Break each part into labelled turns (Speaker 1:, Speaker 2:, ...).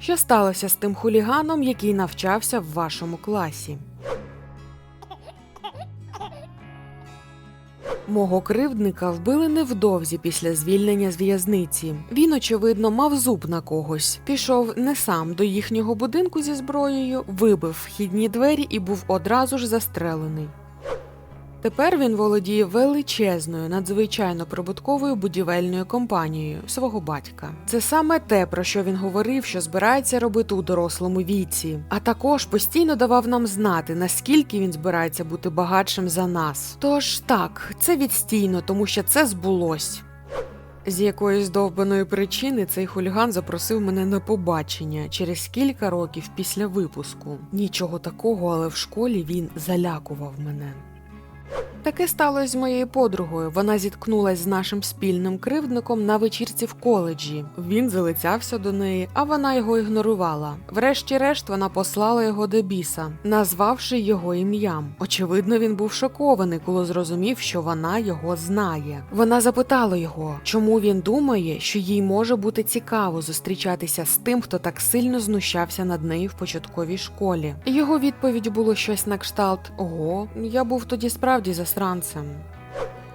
Speaker 1: Що сталося з тим хуліганом, який навчався в вашому класі? Мого кривдника вбили невдовзі після звільнення з в'язниці. Він, очевидно, мав зуб на когось. Пішов не сам до їхнього будинку зі зброєю, вибив вхідні двері і був одразу ж застрелений. Тепер він володіє величезною, надзвичайно прибутковою будівельною компанією свого батька. Це саме те, про що він говорив, що збирається робити у дорослому віці, а також постійно давав нам знати, наскільки він збирається бути багатшим за нас. Тож так, це відстійно, тому що це збулось. З якоїсь довбаної причини цей хуліган запросив мене на побачення через кілька років після випуску. Нічого такого, але в школі він залякував мене. Таке сталося з моєю подругою. Вона зіткнулась з нашим спільним кривдником на вечірці в коледжі. Він залицявся до неї, а вона його ігнорувала. Врешті-решт вона послала його до біса, назвавши його ім'ям. Очевидно, він був шокований, коли зрозумів, що вона його знає. Вона запитала його, чому він думає, що їй може бути цікаво зустрічатися з тим, хто так сильно знущався над нею в початковій школі. Його відповідь було щось на кшталт: Ого, я був тоді справді засранцем.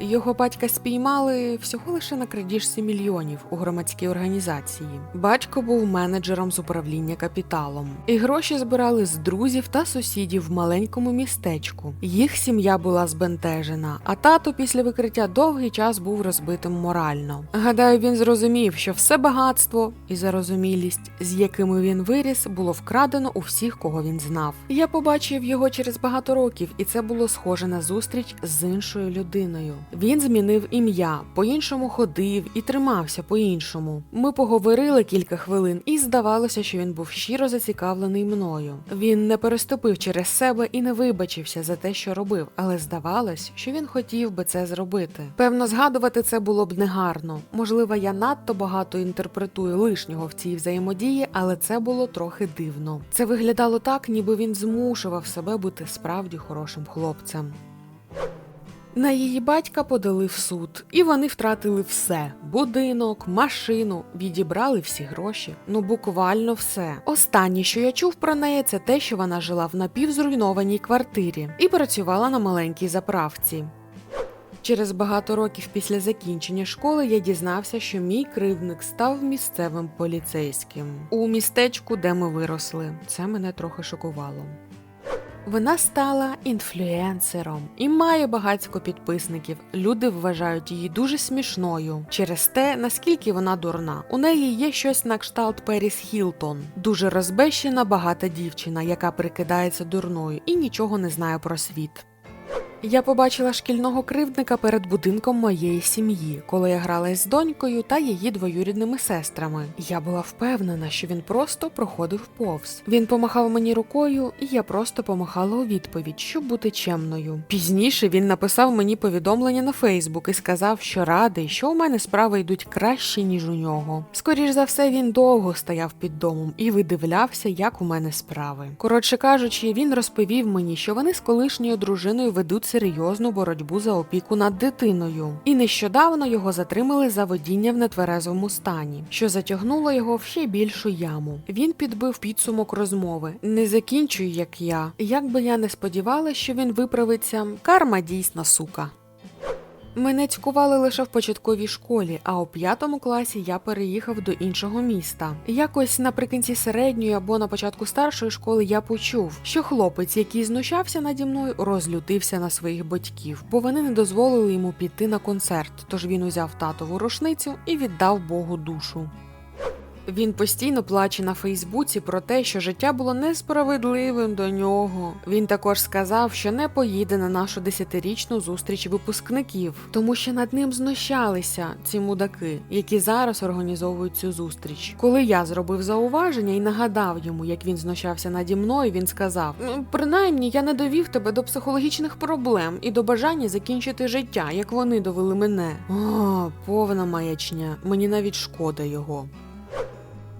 Speaker 1: Його батька спіймали всього лише на крадіжці мільйонів у громадській організації. Батько був менеджером з управління капіталом, і гроші збирали з друзів та сусідів в маленькому містечку. Їх сім'я була збентежена, а тато після викриття довгий час був розбитим морально. Гадаю, він зрозумів, що все багатство і зарозумілість, з якими він виріс, було вкрадено у всіх, кого він знав. Я побачив його через багато років, і це було схоже на зустріч з іншою людиною. Він змінив ім'я, по-іншому ходив і тримався по-іншому. Ми поговорили кілька хвилин, і здавалося, що він був щиро зацікавлений мною. Він не переступив через себе і не вибачився за те, що робив, але здавалось, що він хотів би це зробити. Певно, згадувати це було б негарно. Можливо, я надто багато інтерпретую лишнього в цій взаємодії, але це було трохи дивно. Це виглядало так, ніби він змушував себе бути справді хорошим хлопцем. На її батька подали в суд, і вони втратили все: будинок, машину, відібрали всі гроші. Ну буквально все. Останнє, що я чув про неї, це те, що вона жила в напівзруйнованій квартирі і працювала на маленькій заправці. Через багато років після закінчення школи я дізнався, що мій кривдник став місцевим поліцейським у містечку, де ми виросли. Це мене трохи шокувало. Вона стала інфлюенсером і має багатько підписників. Люди вважають її дуже смішною через те, наскільки вона дурна. У неї є щось на кшталт Періс Хілтон, дуже розбещена, багата дівчина, яка прикидається дурною і нічого не знає про світ. Я побачила шкільного кривдника перед будинком моєї сім'ї, коли я гралась з донькою та її двоюрідними сестрами. Я була впевнена, що він просто проходив повз. Він помахав мені рукою, і я просто помахала у відповідь, щоб бути чемною. Пізніше він написав мені повідомлення на Фейсбук і сказав, що радий, що у мене справи йдуть краще, ніж у нього. Скоріш за все, він довго стояв під домом і видивлявся, як у мене справи. Коротше кажучи, він розповів мені, що вони з колишньою дружиною ведуть серйозну боротьбу за опіку над дитиною, і нещодавно його затримали за водіння в нетверезому стані, що затягнуло його в ще більшу яму. Він підбив підсумок розмови. Не закінчуй, як я. Як би я не сподівалася, що він виправиться, карма дійсна сука. Мене цькували лише в початковій школі, а у п'ятому класі я переїхав до іншого міста. Якось наприкінці середньої або на початку старшої школи я почув, що хлопець, який знущався наді мною, розлютився на своїх батьків, бо вони не дозволили йому піти на концерт. Тож він узяв татову рушницю і віддав Богу душу. Він постійно плаче на Фейсбуці про те, що життя було несправедливим до нього. Він також сказав, що не поїде на нашу десятирічну зустріч випускників, тому що над ним знущалися ці мудаки, які зараз організовують цю зустріч. Коли я зробив зауваження і нагадав йому, як він знущався наді мною, він сказав: «Ну, принаймні я не довів тебе до психологічних проблем і до бажання закінчити життя, як вони довели мене. О, повна маячня. Мені навіть шкода його.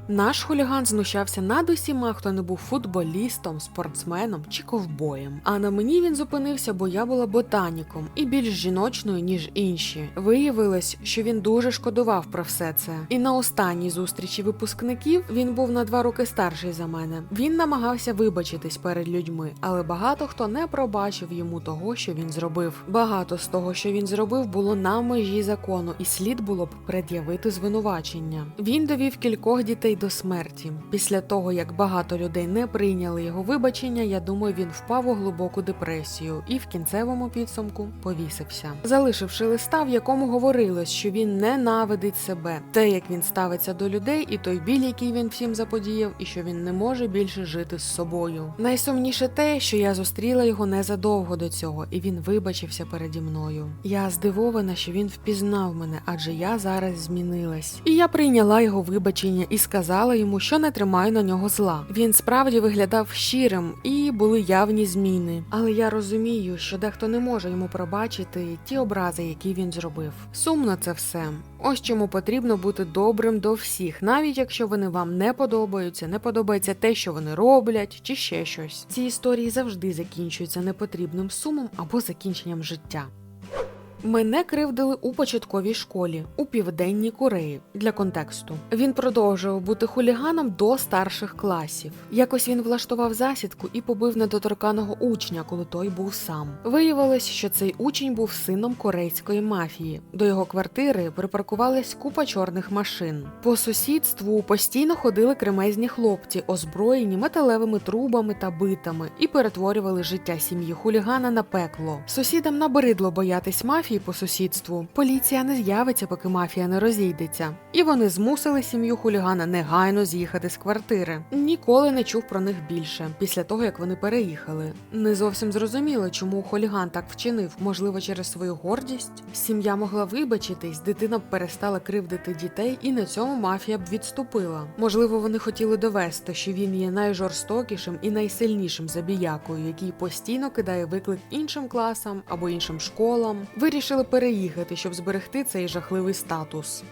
Speaker 1: Наш хуліган знущався над усіма, хто не був футболістом, спортсменом чи ковбоєм. А на мені він зупинився, бо я була ботаніком і більш жіночною, ніж інші. Виявилось, що він дуже шкодував про все це. І на останній зустрічі випускників він був на два роки старший за мене. Він намагався вибачитись перед людьми, але багато хто не пробачив йому того, що він зробив. Багато з того, що він зробив, було на межі закону, і слід було б пред'явити звинувачення. Він довів кількох дітей до смерті. Після того, як багато людей не прийняли його вибачення, я думаю, він впав у глибоку депресію і в кінцевому підсумку повісився, залишивши листа, в якому говорилось, що він ненавидить себе, те, як він ставиться до людей, і той біль, який він всім заподіяв, і що він не може більше жити з собою. Найсумніше те, що я зустріла його незадовго до цього, і він вибачився переді мною. Я здивована, що він впізнав мене, адже я зараз змінилась. І я прийняла його вибачення і сказала йому, що не тримаю на нього зла. Він справді виглядав щирим і були явні зміни. Але я розумію, що дехто не може йому пробачити ті образи, які він зробив. Сумно це все. Ось чому потрібно бути добрим до всіх, навіть якщо вони вам не подобаються, не подобається те, що вони роблять, чи ще щось. Ці історії завжди закінчуються непотрібним сумом або закінченням життя. Мене кривдили у початковій школі у південній Кореї для контексту. Він продовжував бути хуліганом до старших класів. Якось він влаштував засідку і побив недоторканого учня, коли той був сам. Виявилось, що цей учень був сином корейської мафії. До його квартири припаркувалась купа чорних машин. По сусідству постійно ходили кремезні хлопці, озброєні металевими трубами та битами, і перетворювали життя сім'ї хулігана на пекло. Сусідам набридло боятись мафії по сусідству. Поліція не з'явиться, поки мафія не розійдеться. І вони змусили сім'ю хулігана негайно з'їхати з квартири. Ніколи не чув про них більше після того, як вони переїхали. Не зовсім зрозуміло, чому хуліган так вчинив. Можливо, через свою гордість. Сім'я могла вибачитись, дитина б перестала кривдити дітей, і на цьому мафія б відступила. Можливо, вони хотіли довести, що він є найжорстокішим і найсильнішим забіякою, який постійно кидає виклик іншим класам або іншим школам. Вирішили переїхати, щоб зберегти цей жахливий статус.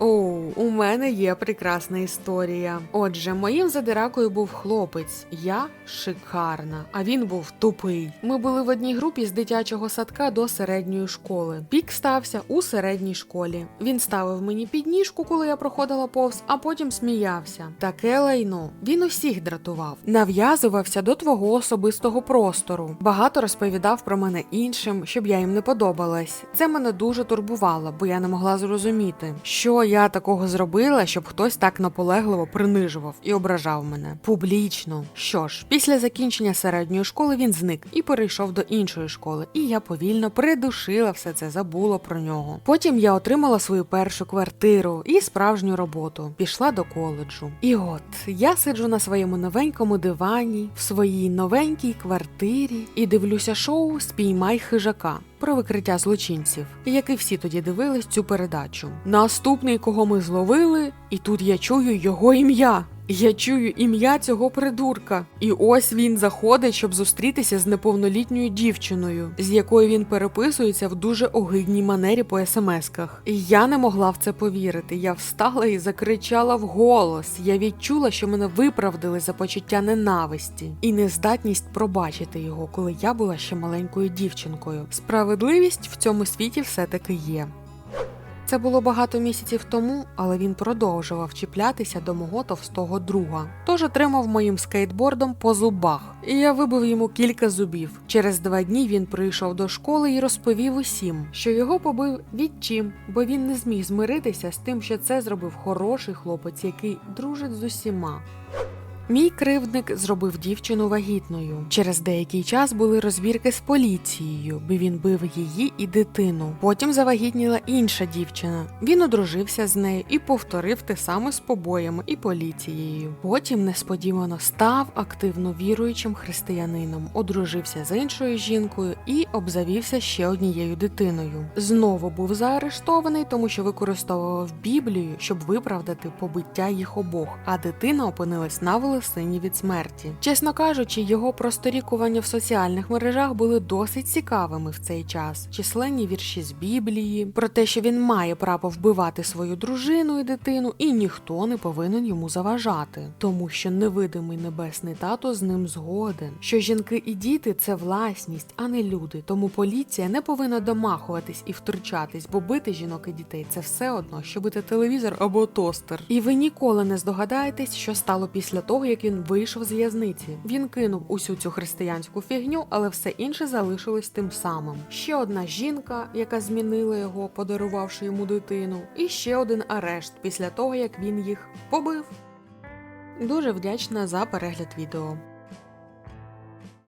Speaker 1: Оу, у мене є прекрасна історія. Отже, моїм задиракою був хлопець. Я шикарна, а він був тупий. Ми були в одній групі з дитячого садка до середньої школи. Пік стався у середній школі. Він ставив мені підніжку, коли я проходила повз, а потім сміявся. Таке лайно. Він усіх дратував, нав'язувався до твого особистого простору. Багато розповідав про мене іншим, щоб я їм не подобалась. Це мене дуже турбувало, бо я не могла зрозуміти, що я такого зробила, щоб хтось так наполегливо принижував і ображав мене публічно. Що ж, після закінчення середньої школи він зник і перейшов до іншої школи, і я повільно придушила все це, забула про нього. Потім я отримала свою першу квартиру і справжню роботу. Пішла до коледжу. І от я сиджу на своєму новенькому дивані в своїй новенькій квартирі і дивлюся шоу Спіймай хижака про викриття злочинців, як і всі тоді дивились цю передачу. Наступний, кого ми зловили, і тут я чую його ім'я. Я чую ім'я цього придурка. І ось він заходить, щоб зустрітися з неповнолітньою дівчиною, з якою він переписується в дуже огидній манері по смсках. І я не могла в це повірити. Я встала і закричала вголос. Я відчула, що мене виправдали за почуття ненависті і нездатність пробачити його, коли я була ще маленькою дівчинкою. Справедливість в цьому світі все-таки є. Це було багато місяців тому, але він продовжував чіплятися до мого товстого друга. Тож отримав моїм скейтбордом по зубах, і я вибив йому кілька зубів. Через два дні він прийшов до школи і розповів усім, що його побив відчим, бо він не зміг змиритися з тим, що це зробив хороший хлопець, який дружить з усіма. Мій кривдник зробив дівчину вагітною. Через деякий час були розбірки з поліцією, бо він бив її і дитину. Потім завагітніла інша дівчина. Він одружився з нею і повторив те саме з побоями і поліцією. Потім несподівано став активно віруючим християнином, одружився з іншою жінкою і обзавівся ще однією дитиною. Знову був заарештований, тому що використовував Біблію, щоб виправдати побиття їх обох, а дитина опинилась на велосипеді стали сині від смерті. Чесно кажучи, його просторікування в соціальних мережах були досить цікавими в цей час. Численні вірші з Біблії про те, що він має право вбивати свою дружину і дитину, і ніхто не повинен йому заважати, тому що невидимий небесний тато з ним згоден, що жінки і діти це власність, а не люди. Тому поліція не повинна домахуватись і втручатись, бо бити жінок і дітей це все одно, що бити телевізор або тостер. І ви ніколи не здогадаєтесь, що стало після того, як він вийшов з в'язниці. Він кинув усю цю християнську фігню, але все інше залишилось тим самим. Ще одна жінка, яка змінила його, подарувавши йому дитину, і ще один арешт після того, як він їх побив. Дуже вдячна за перегляд відео.